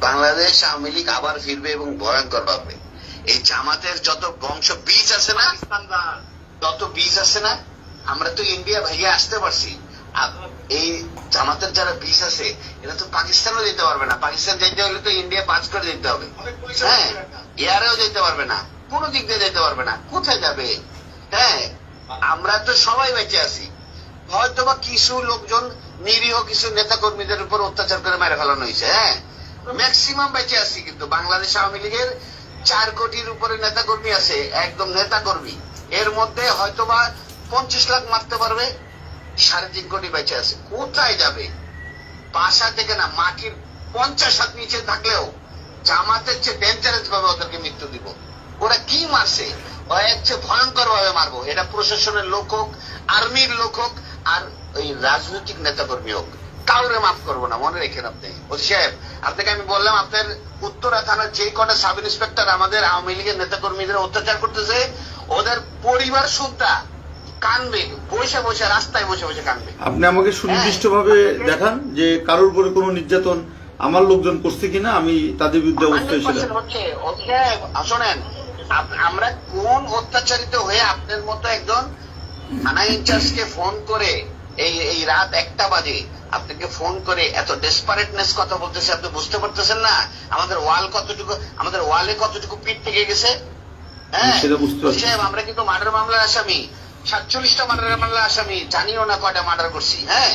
বাংলাদেশ আওয়ামী লীগ আবার ফিরবে এবং ভয়ঙ্কর ভাবে এই জামাতের যত বংশ বীজ আছে না যত বীজ আছে না আমরা তো ইন্ডিয়া ভাইয়া আসতে পারছি। এই জামাতের যারা বীজ আছে এরা তো পাকিস্তানও যেতে পারবে না। পাকিস্তান যেতে হলে তো ইন্ডিয়া পাঁচ করে যেতে হবে। হ্যাঁ এয়ারেও যেতে পারবে না কোন দিক দিয়ে যেতে পারবে না। কোথায় যাবে? হ্যাঁ আমরা তো সবাই বেঁচে আছি। হয়তো বা কিছু লোকজন নিরীহ কিছু নেতা কর্মীদের উপর অত্যাচার করে মেরে ফেলানো হয়েছে হ্যাঁ। ম্যাক্সিমাম বেঁচে আছি কিন্তু বাংলাদেশ আওয়ামী লীগের চার কোটির উপরে নেতা কর্মী আছে, একদম নেতা কর্মী এর মধ্যে হয়তো বা পঞ্চাশ লাখ মারতে পারবে, সাড়ে তিন কোটি বেঁচে আছে। কোথায় যাবে? বাসা থেকে না, মাটির পঞ্চাশ হাত নিচে থাকলেও জামাতের চেয়ে ডেঞ্জারাস ভাবে ওদেরকে মৃত্যু দিব। ওরা কি মারছে? ওরা হচ্ছে ভয়ঙ্কর ভাবে মারবো। এটা প্রশাসনের লোক হোক, আর্মির লোক হোক, আর ওই রাজনৈতিক নেতা কর্মী হোক। কাউরে মাফ করব না মনে রেখেন আপনি। ওসি সাহেব আপনাকে আমি বললাম আপনার উত্তরা থানার যে কটা সাব ইন্সপেক্টর আমাদের আওয়ামী লীগের নেতা কর্মীদের অত্যাচার করতেছে ওদের পরিবার সুদ্ধা কানবে বসে বসে রাস্তায় বসে বসে কানবে। আপনি আমাকে সুনির্দিষ্টভাবে দেখান যে কারোর উপরে কোনো নির্যাতন আমার লোকজন করছে কিনা আমি তাদের বিরুদ্ধে অবস্থায় ছিলাম 100% হচ্ছে শোনেন আমরা কোন অত্যাচারিত হয়ে আপনার মতো একজন থানা ইনচার্জকে ফোন করে এই এই রাত একটা বাজে। আপনাকে ফোন করে এত ডেসপারেটনেস কথা বলতেছে আপনি বুঝতে পারতেছেন না? আমাদের ওয়াল কতটুকু আমাদের ওয়ালে কতটুকু পিঠ থেকে গেছে? হ্যাঁ? আমরা কিন্তু মার্ডার মামলার আসামি। সাতচল্লিশটা মার্ডার মামলার আসামি। জানিও না কয়টা মার্ডার করছি হ্যাঁ?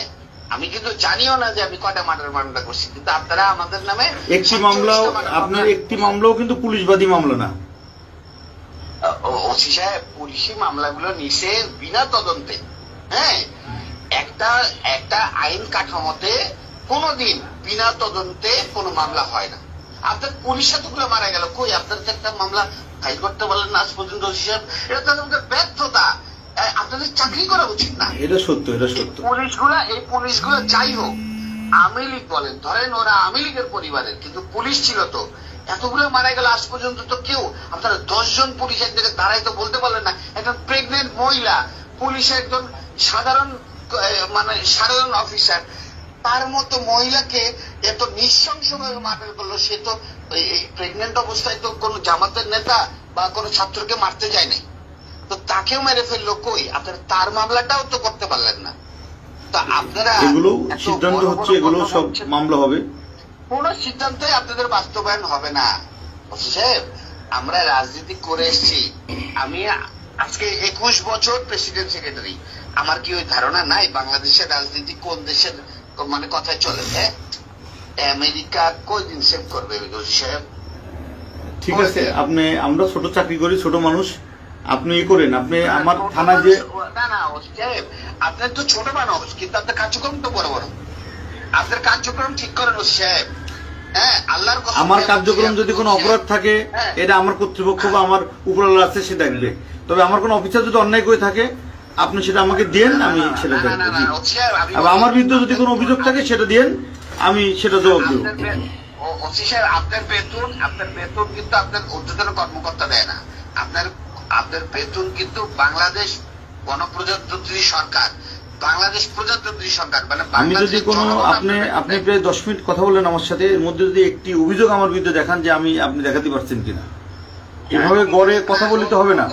আমি কিন্তু জানিও না যে আমি কয়টা মার্ডার মামলা করছি কিন্তু আপনারা আমাদের নামে একটি মামলাও আপনার একটি মামলাও কিন্তু পুলিশবাদী মামলা না। ওসি সাহেব পুলিশি মামলাগুলো নিছে বিনা তদন্তে হ্যাঁ? একটা একটা আইন কাঠামোতে কোনোদিন বিনা তদন্তে কোনো মামলা হয় না। আপনার পুলিশ এতগুলো মারা গেল। কই আপনার তো একটা মামলা ফাইল করতে বলেন না আজ পর্যন্ত এটা তো আমাদের ব্যর্থতা। আপনাদের চাকরি করা উচিত না। এটা সত্য এটা সত্য। পুলিশগুলা এই পুলিশগুলো যাই হোক আওয়ামী লীগ বলেন ধরেন ওরা আওয়ামী লীগের পরিবারের কিন্তু পুলিশ ছিল তো। এতগুলো মারা গেল আজ পর্যন্ত তো কেউ আপনারা দশজন পুলিশ এক জায়গায় দাঁড়াই তো বলতে পারলেন না। একজন প্রেগনেন্ট মহিলা পুলিশ একজন সাধারণ মানে সাধারণ অফিসার তার মতো মহিলাকে এত নৃশংসভাবে মার্ডার করল সে তো এই- প্রেগনেন্ট অবস্থায় তো কোনো জামাতের নেতা বা কোনো ছাত্রকে মারতে যায় নাই তো তাকেও মেরে ফেলল কই? আপনারা তার মামলাটাও তো করতে পারলেন না। তো আপনারা এগুলো সিদ্ধান্ত হচ্ছে এগুলো সব মামলা হবে। কোন সিদ্ধান্তই আপনাদের বাস্তবায়ন হবে না। সাহেব আমরা রাজনীতি করে এসেছি। আমি আজকে একুশ বছর প্রেসিডেন্ট সেক্রেটারি আমার কি ওই ধারণা নাই বাংলাদেশের রাজনীতি কোন দেশের মানে কথায় চলে? হ্যাঁ? আমেরিকা কয়দিন সেভ করবে সাহেব? ঠিক আছে আপনি আমরা ছোট চাকরি করি ছোট মানুষ। আপনি ই করেন আপনি আমার থানায় যে না না আপনার তো ছোট মানুষ কিন্তু আপনার কার্যক্রম তো বড় বড়। আপনার কার্যক্রম ঠিক করেন সাহেব। হ্যাঁ আল্লাহর আমার কার্যক্রম যদি কোনো অপরাধ থাকে হ্যাঁ। এটা আমার কর্তৃপক্ষ বা আমার উপরওয়ালা আছে সে দেখবে তবে আমার কোনো অফিসার যদি অন্যায় করে থাকে আপনি সেটা আমাকে দেন আমি সেটা আমার বিরুদ্ধে যদি কোনো অভিযোগ থাকে সেটা দেন আমি সেটা জবাব দেবো। আপনার ওসি বেতন আপনার বেতন কিন্তু আপনার ঊর্ধ্বতন কর্মকর্তা দেয় না। আপনার আপনার বেতন কিন্তু বাংলাদেশ গণপ্রজাতন্ত্রী সরকার বাংলাদেশ প্রজাতন্ত্রী সরকার মানে আমি বাংলাদেশের যদি কোনো আপনি আপনি প্রায় দশ মিনিট কথা বললেন আমার সাথে এর মধ্যে যদি একটি অভিযোগ আমার বিরুদ্ধে দেখান যে আমি আপনি দেখাতে পারছেন কিনা। এভাবে গড়ে কথা বললে তো হবে না।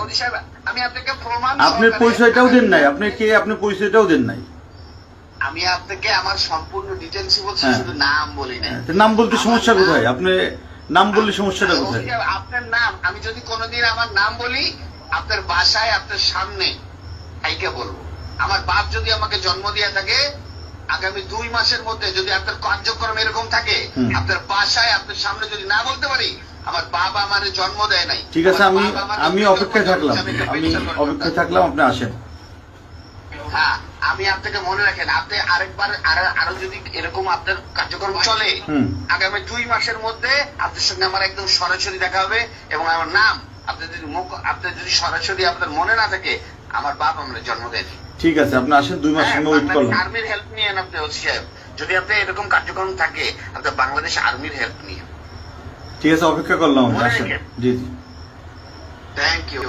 আপনার পরিচয়টাও দেন নাই। আপনি কে আপনি পরিচয়টাও দেন নাই। আমি আপনাকে আমার সম্পূর্ণ বলছি হ্যাঁ। শুধু নাম বলি না নাম বলতে সমস্যা কোথায়? আপনি নাম বললে সমস্যাটা কোথায়? আপনার নাম আমি যদি কোনোদিন আমার নাম বলি আপনার বাসায় আপনার সামনে আইকে বলব? আমার বাপ যদি আমাকে জন্ম দিয়ে থাকে আগামী দুই মাসের মধ্যে যদি আপনার কার্যক্রম এরকম থাকে আপনার বাসায় আপনার সামনে যদি না বলতে পারি আমার বাবা আমার জন্ম দেয় নাই। ঠিক আছে আমি আমি অপেক্ষায় থাকলাম। আমি অপেক্ষায় থাকলাম আপনি আসেন। হ্যাঁ আমি আপনাকে মনে রাখেন আপনি আরেকবার আরো- যদি এরকম আপনার কার্যক্রম চলে আগামী দুই মাসের মধ্যে আপনার সঙ্গে আমার একদম সরাসরি দেখা হবে এবং আমার নাম আপনি যদি মুখ আপনার যদি সরাসরি আপনার মনে না থাকে আমার বাপ আমার জন্ম দেয়নি ঠিক আছে আপনি আসেন দুই মাস সময় ওয়েট করলাম আর্মির হেল্প নিয়েন আপনি ওসি সাহেব। যদি আপনি এরকম কার্যক্রম থাকে আপনার বাংলাদেশ আর্মির হেল্প নিয়ে ঠিক আছে অপেক্ষা করলাম। জি জি। Thank you